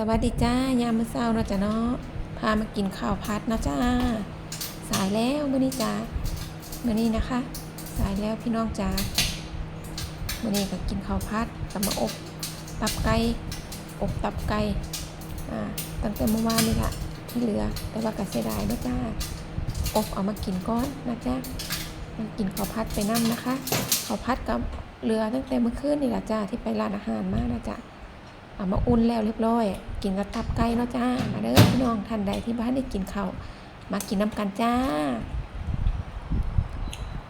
สวัสดีจ้ายามมื้อเช้าเนาะจ้ะเนาะพามากินข้าวผัดนะจ้า สายแล้วมื้อนี้จ้ามื้อนี้นะคะ สายแล้วพี่น้องจ้ามื้อนี้ก็กินข้าวผัดกับมาอบตับไก่อบตับไก่อ่าตั้งแต่เมื่อวานนี่ละที่เหลือแต่ว่าก็เสียดายนะจ้าอบเอามากินก้อนนะจ้ามากินข้าวผัดไปนํนะคะข้าวผัดกับเรือตั้งแต่เมื่อคืนนี่ละจ้าที่ไปร้านอาหารมานะจ้า เอามาอุ่นแล้วเรียบร้อย กินกับตับไก่เนาะจ้า มาเด้อพี่น้องท่านใดที่บ้านได้กินข้าวมากินน้ำกันจ้า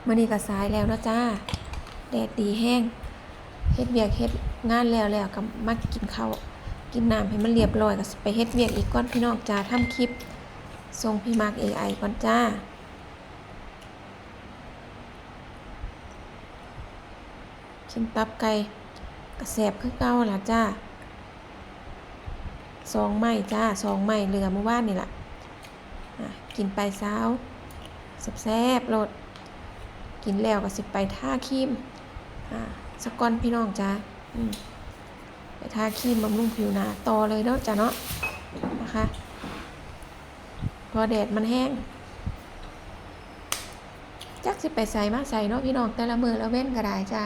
มื่อนี้ก็สายแล้วเนาะจ้า แดดดีแห้งเฮ็ดเวียกเฮ็ดงานแล้วแล้วก็มากินข้าวกินน้ำให้มันเรียบร้อยก็ไปเฮ็ดเวียกอีกก่อนพี่น้องจ้าทำคลิปส่งพี่มาร์ก AI ก่อนจ้ากินตับไก่กระแสบคือเก่าล่ะจ้า สองไม้จ้าสองไม้เรือเมื่อวานนี่แหละกินไปเช้าแซ่บๆโลดกินแล้วก็สิไปท่าครีมอ่าสกอนพี่น้องจ้าไปท่าครีมบำรุงผิวหนาต่อเลยเนาะจ้าเนาะนะคะพอแดดมันแห้ง จักสิไปใส่มาใส่เนาะพี่น้องแต่ละมือละเว้นก็ได้จ้า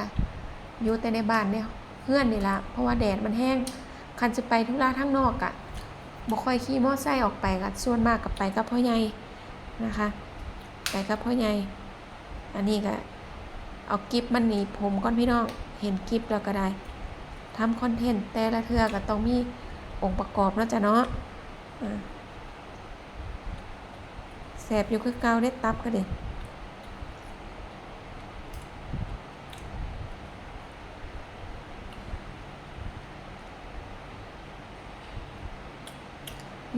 อยู่แต่ในบ้านเนี่ยเพื่อนนี่ละเพราะว่าแดดมันแห้ง คันจะไปทุระทั้งนอกอะ่ะบ่ค่อยขี่มอไซค์ออกไปกัส่วนมากกับไปกับพ่อใหญ่นะคะ ไปกับพ่อใหญ่อันนี้ก็เอากิฟมันหนีบผมก่อนพี่น้องเห็นกิฟแล้วก็ได้ทำคอนเทนต์แต่ละเทือก็ต้องมีองค์ประกอบนะจ้ะเนาะแสบอยู่คือเกาได้ตับก็เด็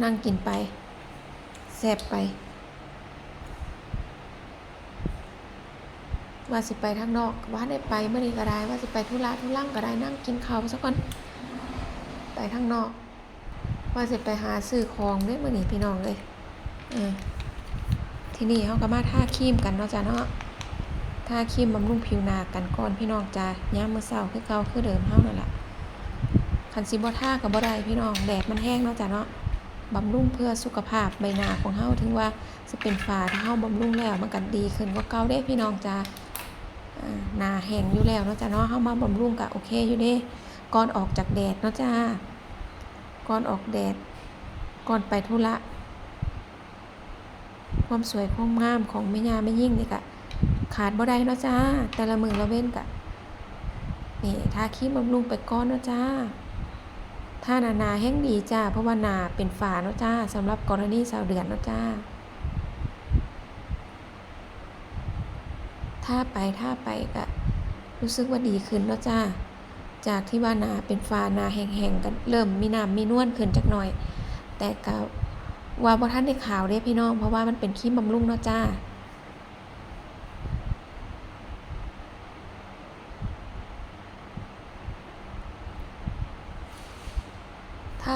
นั่งกินไปแสบไป ว่าสิไปทางนอกว่าได้ไปเมื่อนี้ก็ได้ว่าสิไปธุระทุลังก็ได้นั่งกินข้าวซะก่อนไปทางนอก ว่าสิไปหาซื้อของเด้เมื่อนี้พี่น้องเลยเออที่นี่เขาก็มาท่าครีมกันเนาะจ้ะเนาะท่าครีมบำรุงผิวหนากันก่อนพี่น้องจ้าย่ามมื้อเช้าคือเก่าคือเดิมเฮานั่นแหละคันสิบ่ท่าก็บ่ได้พี่น้องแดดมันแห้งเนาะจ้ะเนาะ บำรุงเพื่อสุขภาพใบหน้าของเฮาถึงว่าจะเป็นฝ้าถ้าเฮาบำรุงแล้วมันก็ดีขึ้นกว่าเก่าเด้พี่น้องจ้าหน้าแห้งอยู่แล้วเนาะจ้าเนาะเฮามาบำรุงก็โอเคอยู่เด้ก่อนออกจากแดดเนาะจ้าก่อนออกแดดก่อนไปธุระความสวยความงามของแม่ยาแม่ยิ่งนี่ก็ขาดบ่ได้เนาะจ้า แต่ละมือละเว้นก็นี่ทาครีมบำรุงไปก่อนเนาะจ้า ถ้านานาแห้งดีจ้าเพราะว่านาเป็นฝาเนาะจ้าสำหรับกรณีสาวเดือนเนาะจ้าถ้าไปถ้าไปก็รู้สึกว่าดีขึ้นเนาะจ้าจากที่ว่านาเป็นฝานาแห้งๆกันเริ่มมีน้ำมีนวลขึ้นจักหน่อย แต่ก็ว่าบ่ท่านได้ข่าวเด้พี่น้อง เพราะว่ามันเป็นครีมบำรุงเนาะจ้า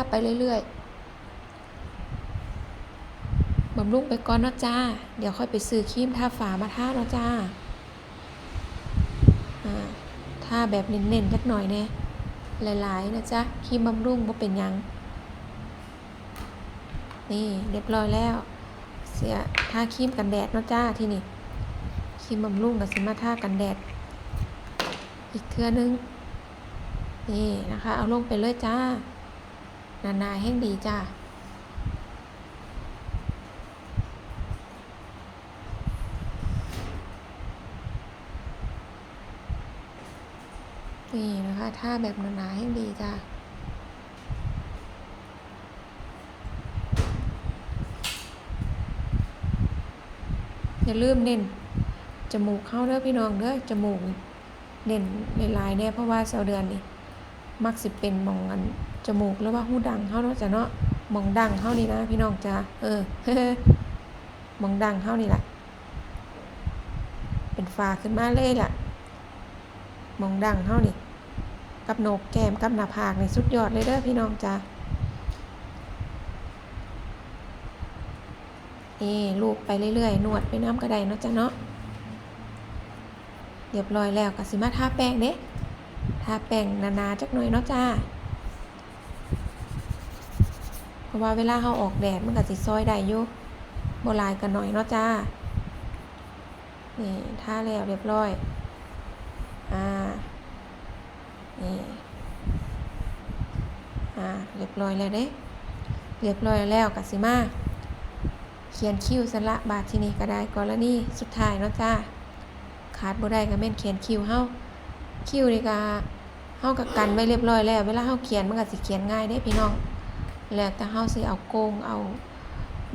ถ้าไปเรื่อยๆบำรุงไปก่อนนะจ้า เดี๋ยวค่อยไปซื้อครีมทาฝามาทาเนาะจ้าทาแบบเน้นๆจักหน่อยแน่หลายๆนะจ๊ะครีมบำรุงบ่าเป็นยัง นี่เรียบร้อยแล้ว เสียทาครีมกันแดดเนาะจ้าที่นี่ครีมบำรุงกับสิมาทากันแดด อีกเทื่อนึง นี่นะคะ เอาลงไปเลยจ้า นานาแห้งดีจ้านี่นะคะถ้าแบบนานาแห้งดีจ้าอย่าลืมเน้นจมูกเข้าเด้อพี่น้องเด้อจมูกเน้นในลายเนี่ยเพราะว่าเสาเดือนนี่มักสิเป็นมองอัน จมูกหรือว่าหูดังเฮาเนาะจ้ะเนาะมองดังเฮานี่นะพี่น้องจ้าเออมองดังเฮานี่แหละเป็นฟ้าขึ้นมาเลยล่ะมองดังเฮานี่กับโหนกแก้มกับหน้าผากนี่สุดยอดเลยเด้อพี่น้องจ้านี่ลูกไปเรื่อยๆ นวดไปน้ำกระไดเนาะจ้ะเนาะเรียบร้อยแล้วก็สิมาทาแป้งเด้ทาแป้งนาๆจักหน่อยเนาะจ้า เพราะว่าเวลาเฮาออกแดดมันก็สิซอยได้อยู่บ่หลายก็น้อยเนาะจ้า นี่ทาแล้วเรียบร้อย อ่า นี่ อ่า เรียบร้อยแล้วเด้ เรียบร้อยแล้วก็สิมา เขียนคิ้วสละบาทที่นี่ก็ได้กรณีสุดท้ายเนาะจ้า ขาดบ่ได้ก็แม่นเขียนคิ้วเฮาคิ้วนี่ก็เฮาก็กันไว้เรียบร้อยแล้ว เวลาเฮาเขียนมันก็สิเขียนง่ายเด้พี่น้อง แล้วแต่เฮาสิเอาโกงเอา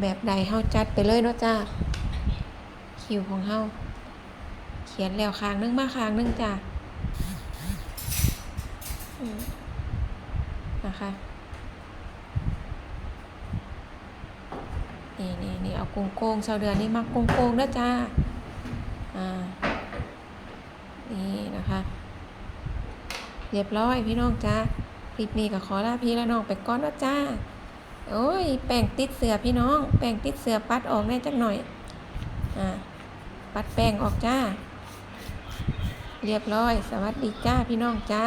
แบบใดเฮาจัดไปเลยเนาะจ้าคิวของเฮาเขียนแล้วข้างนึงมาข้างนึงจ้าอืมนะคะนี่นี่นี่เอาโกงโกงชาวเดือนนี่มักโกงโกงๆเด้อจ้าอ่านี่นะคะ เรียบร้อยพี่น้องจ้า คลิปนี้ก็ขอลาพี่และน้องไปก่อนนะจ้า โอ้ย แป้งติดเสือพี่น้อง แป้งติดเสือปัดออกได้จักหน่อย อ่า ปัดแป้งออกจ้า เรียบร้อย สวัสดีจ้าพี่น้องจ้า